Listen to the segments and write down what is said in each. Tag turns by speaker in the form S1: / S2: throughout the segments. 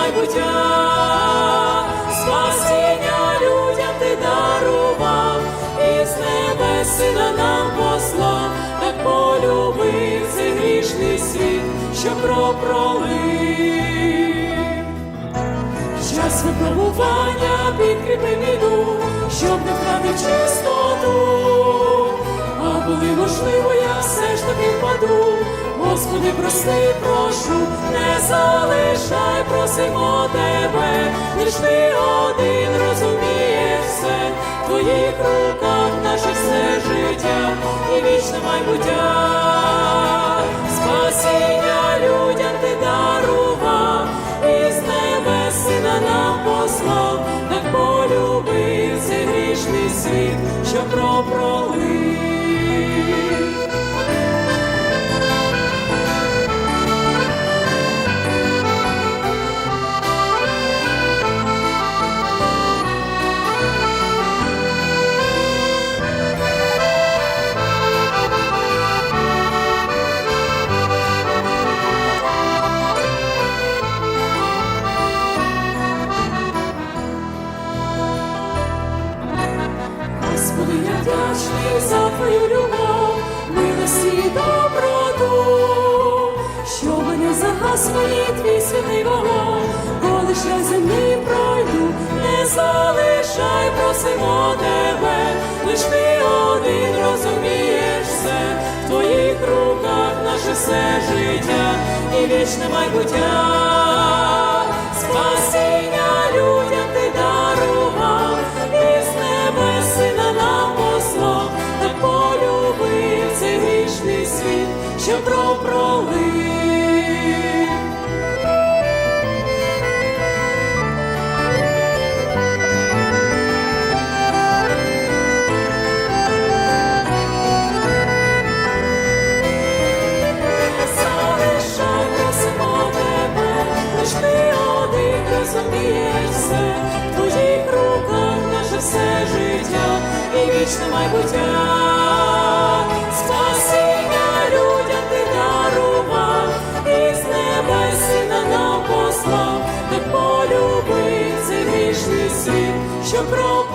S1: майбуття. Спасіння людям ти дарував, і з небес сина нам послав, так полюбив цей грішний світ, що кров пролив. Час випробування підкріпи мій щоб не втратив чистоту. А коли можливо, я все ж таки впаду. Господи, прости, прошу, не залишай, просимо тебе, лиш ти один розумієш все, в твоїх руках наше все життя і вічне майбуття. Спасіння людям ти дарував, і з небес сина нам послав, так полюбив цей грішний світ, що кров пролив. Вічне майбуття. Спасіння людям ти дарував, і з небес сина нам послав, так полюбив цей грішний світ, що кров пролив. Все життя і вічне майбуття. Спасіння людям ти дарував, і з неба сина нам послав, так полюбив цей грішний світ, що кров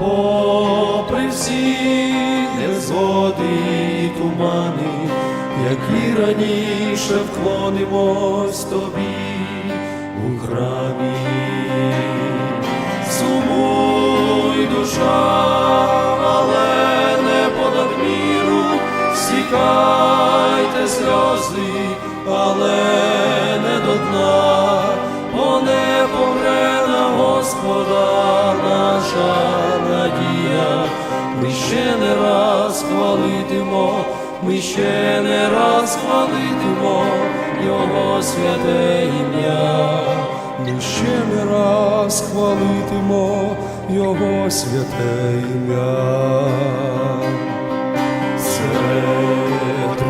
S2: попри всі незгоди і тумани, які раніше вклонимось тобі у храмі. Сумуй душа, але не понад міру, стікайте сльози, але не до дна, бо не помре на Господа наша надія. Ми ще не раз хвалитимо, ми ще не раз хвалитимо Його святе ім'я. Ми ще не раз хвалитимо Його святе ім'я. Серед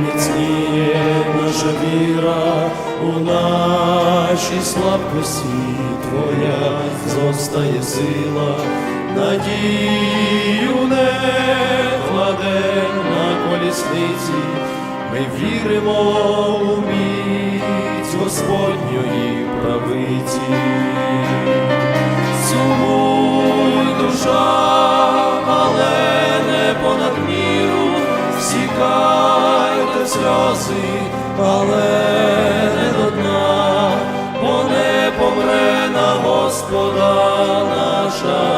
S2: міцніє наша віра, у нашій слабкості Твоя зостає сила, надію не кладем на колісниці, ми віримо у міць Господньої правиці, Сумуй душа, але не понад міру, всікайте сльози, але не до дна, бо не помре на Господа наша.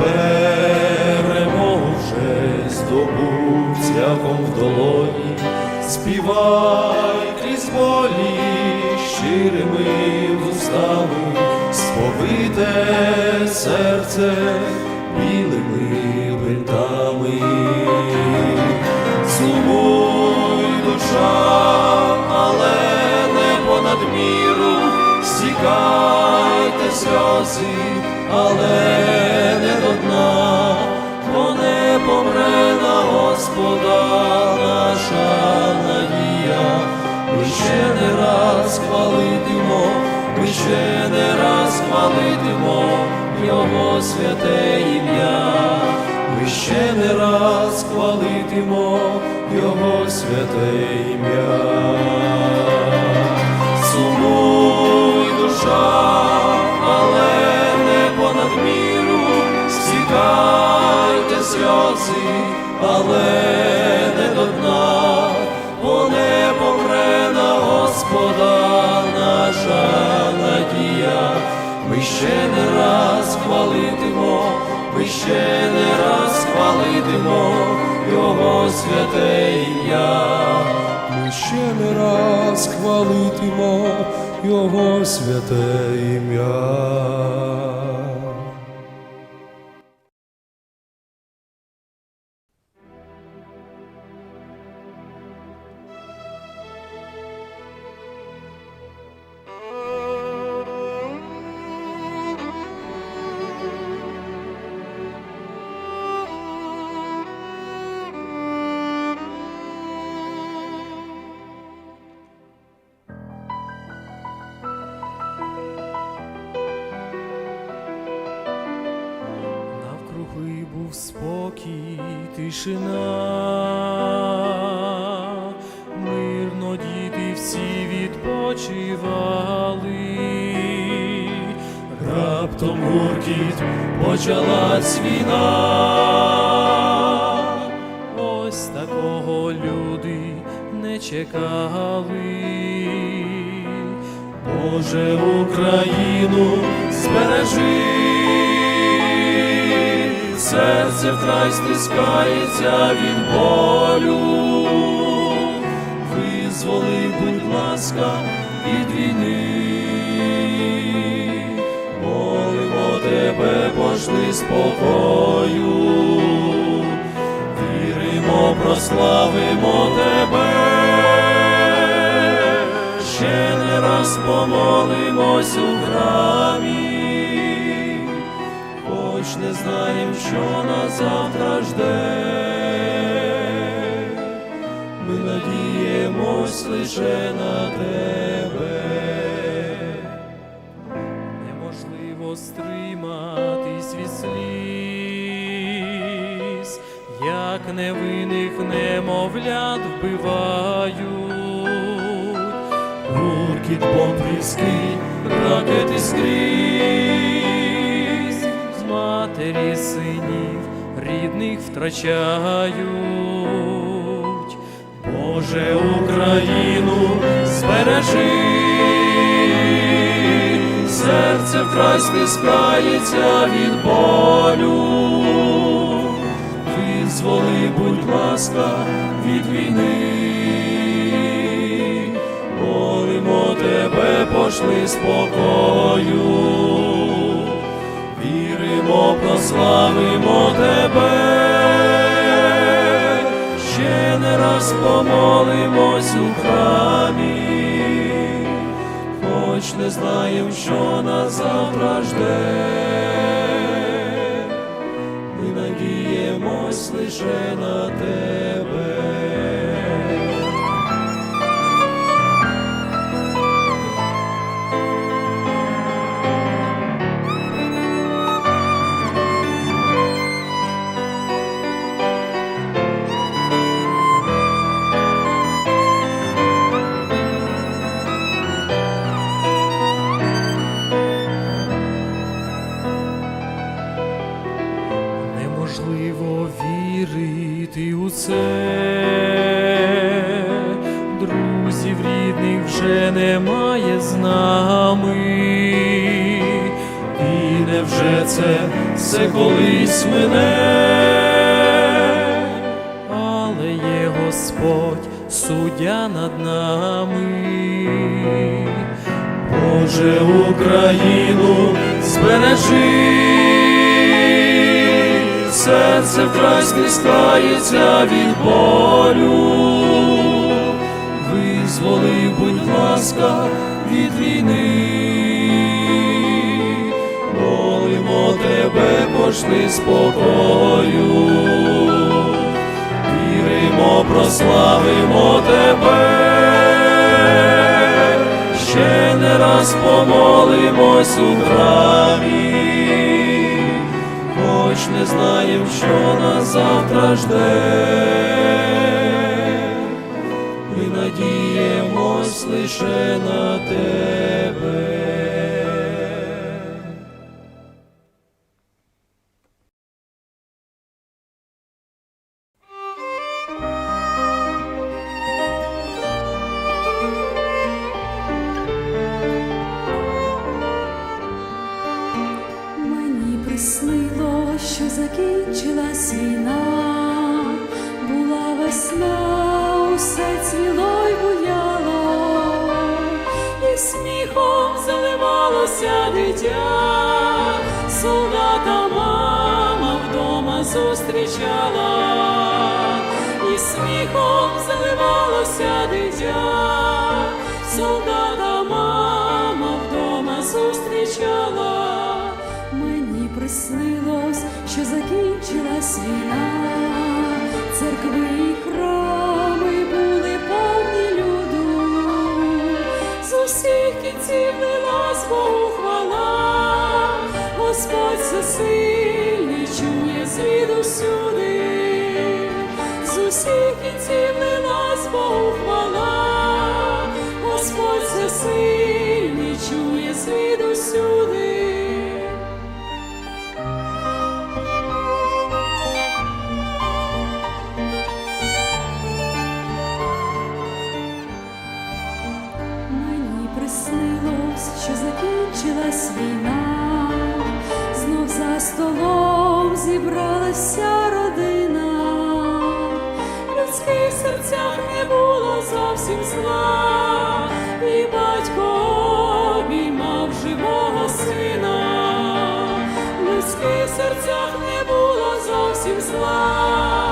S2: Перемогу вже здобув цвяхом в долоні, співай крізь болі щирими вустами, сповите серце білими бинтами. Сумуй душа, але не понад міру, стікайте сльози, але не до дна, бо не помре на Господа наша надія. Ми ще не раз хвалитимо, ми ще не раз хвалитимо Його святе ім'я. Ми ще не раз хвалитимо Його святе ім'я. Сумуй душа, але не до дна, бо не помре на Господа наша надія. Ми ще не раз хвалитимо, ми ще не раз хвалитимо Його святе ім'я.
S3: Ми ще не раз хвалитимо Його святе ім'я.
S1: Тишина, мирно діти всі відпочивали.
S2: Раптом гуркіт почалась війна.
S1: Ось такого люди не чекали.
S2: Боже, Україну збережи, серце вкрай стискається від болю. Визволи, будь ласка, від війни. Молимо тебе, пошли спокою. Віримо, прославимо тебе ще не раз помолимось у храмі, знаєм, що нас завтра жде. Ми надіємось лише на тебе.
S1: Неможливо стриматись від сліз, як невинних немовлят вбивають.
S2: Гуркіт бомб різкий, ракети скрізь.
S1: Матері синів рідних втрачають.
S2: Боже, Україну збережи, серце вкрай стискається від болю. Визволи, будь ласка, від війни. Молимо тебе, пошли спокою. Віримо, прославимо тебе ще не раз помолимось у храмі, хоч не знаєм, що нас завтра жде. Ми надіємось лише на тебе. лице, друзів рідних вже немає з нами, і невже це все колись мене, але є Господь суддя над нами, Боже Україну збережи серце вкрай стискається від болю, визволи, будь ласка, від війни, молимо тебе, пошли спокою, віримо, прославимо тебе. Ще не раз помолимось у храмі, не знаєм, що нас завтра жде, ми надіємось лише на тебе.
S1: Мені приснилось, що закінчилась війна, церкви і храми були повні люду, з усіх кінців лилась Богу хвала, Господь всесильний чує звідусюди, з усіх кінців лилась Богу хвала, Господь всесильний чує звідусюди. Мені закінчилась війна, знов за столом зібралася родина, людських серцях не було зовсім зла, і батько обіймав живого сина, в людських серцях не було зовсім зла,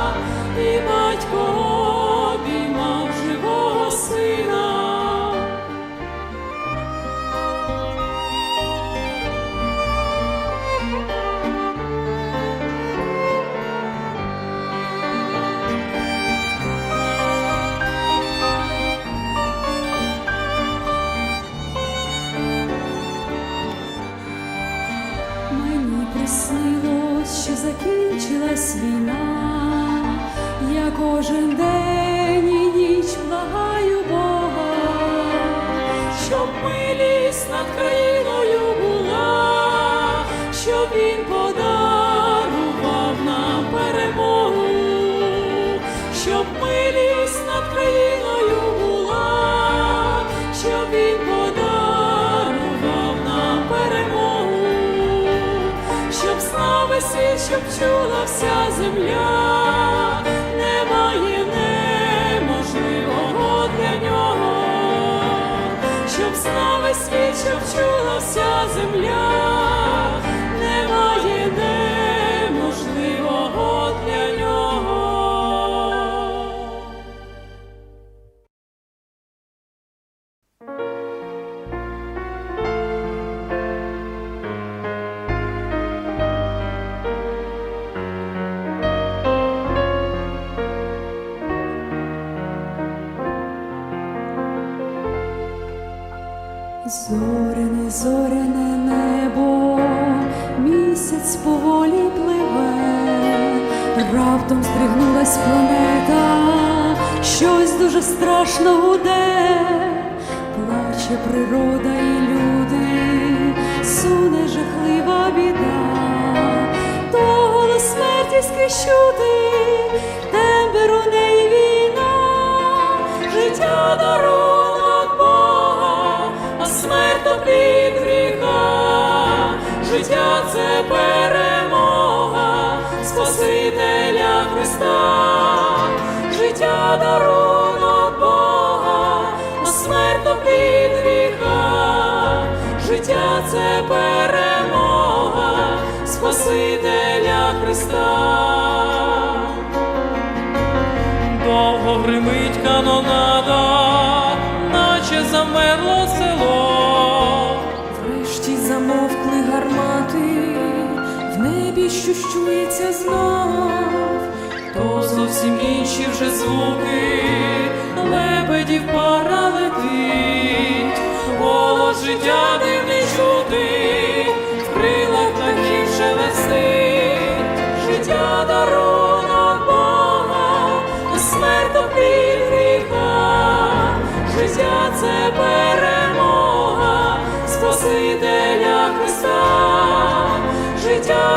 S1: закінчилась війна, я кожен день світ, вся земля, Зоряне, зоряне небо, місяць поволі пливе, раптом здригнулась планета, щось дуже страшно гуде, плаче природа і люди, суне жахлива біда, то голос смерті скрізь чути, тембр у неї війна, життя дарунок це перемога Спасителя Христа, життя дарунок Бога, а смерть від гріха, життя це перемога Спасителя Христа.
S2: Довго гримить канонада, наче замерло село.
S1: Що щується знов,
S2: То зовсім інші вже звуки, лебедів пара летить, голос життя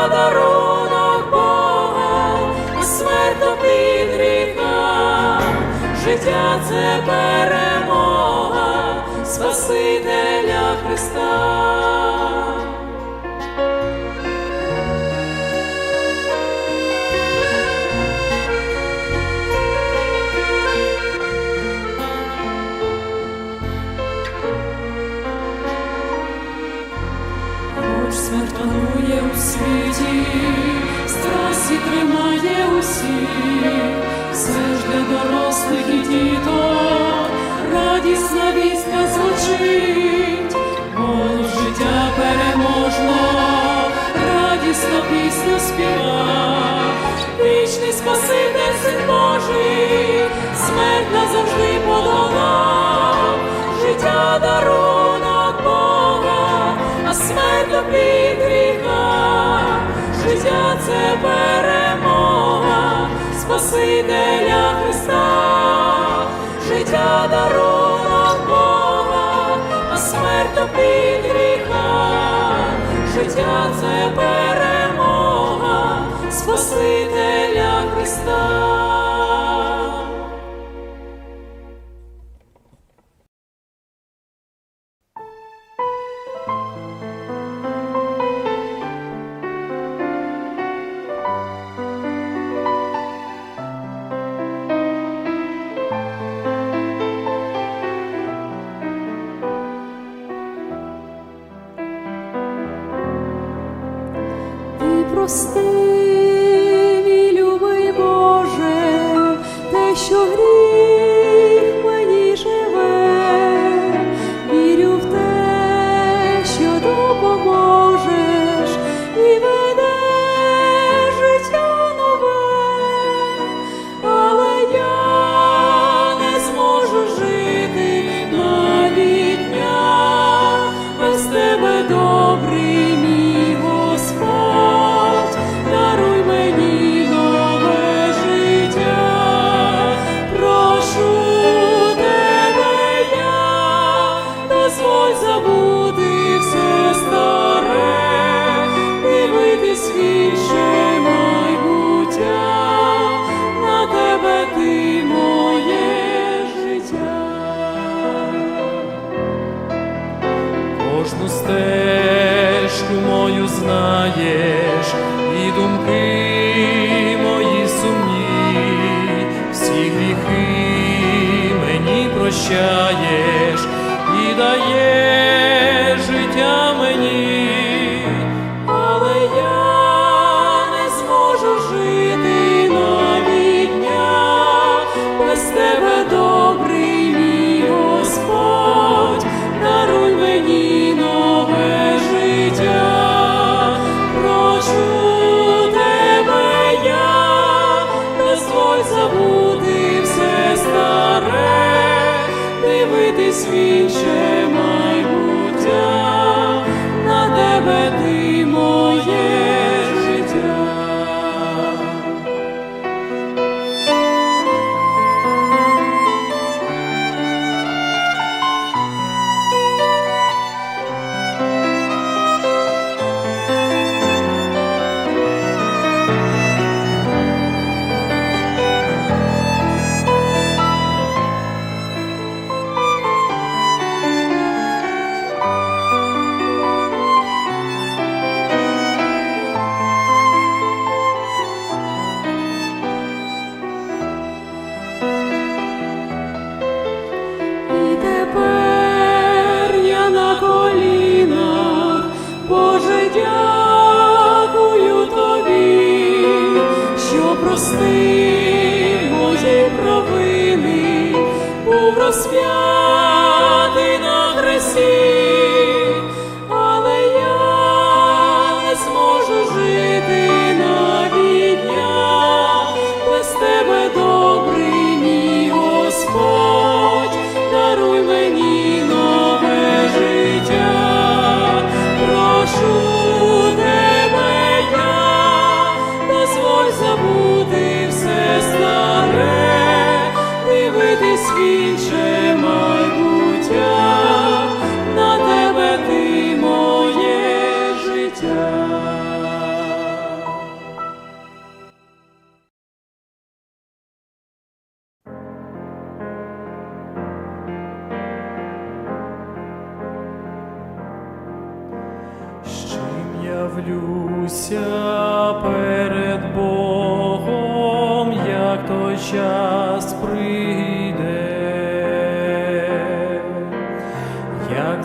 S1: життя дарунок Бога, смерть від гріха, життя це перемога Спасителя Христа. Дорослих і діток радісна вістка звучить, голос життя переможно, радісно пісню співа, вічний Спаситель син Божий, смерть назавжди подолав, життя дарунок Бога, а смерть від гріха, життя це перемога Спасителя Христа, життя дарова Бога, а смерть від гріха, життя це перемога Спасителя Христа.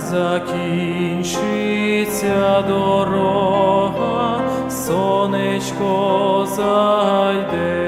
S2: Закінчиться дорога, сонечко зайде.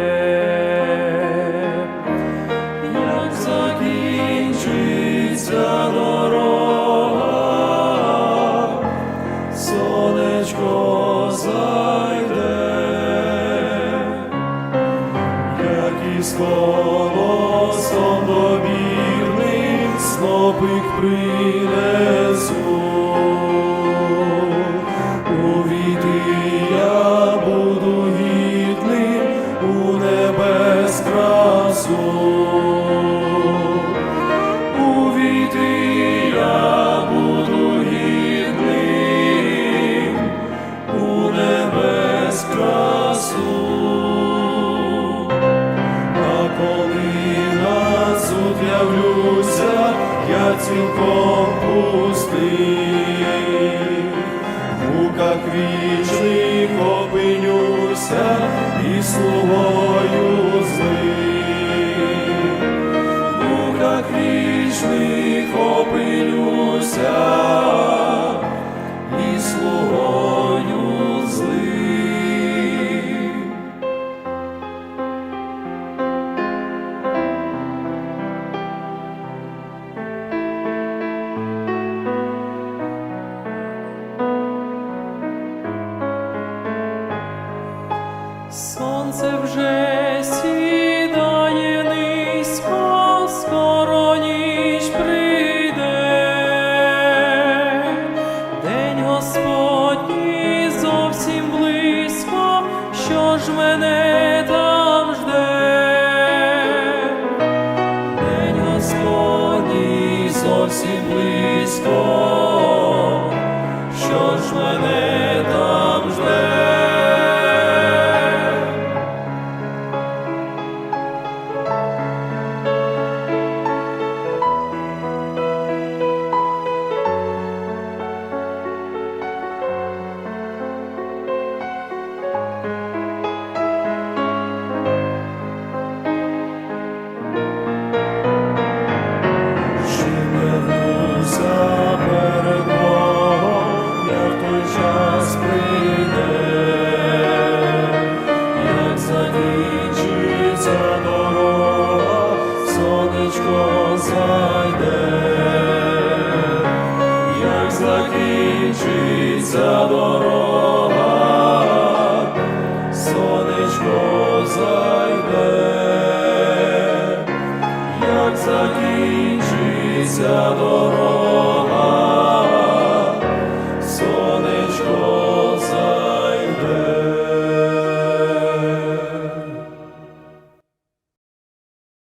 S2: Сонце вже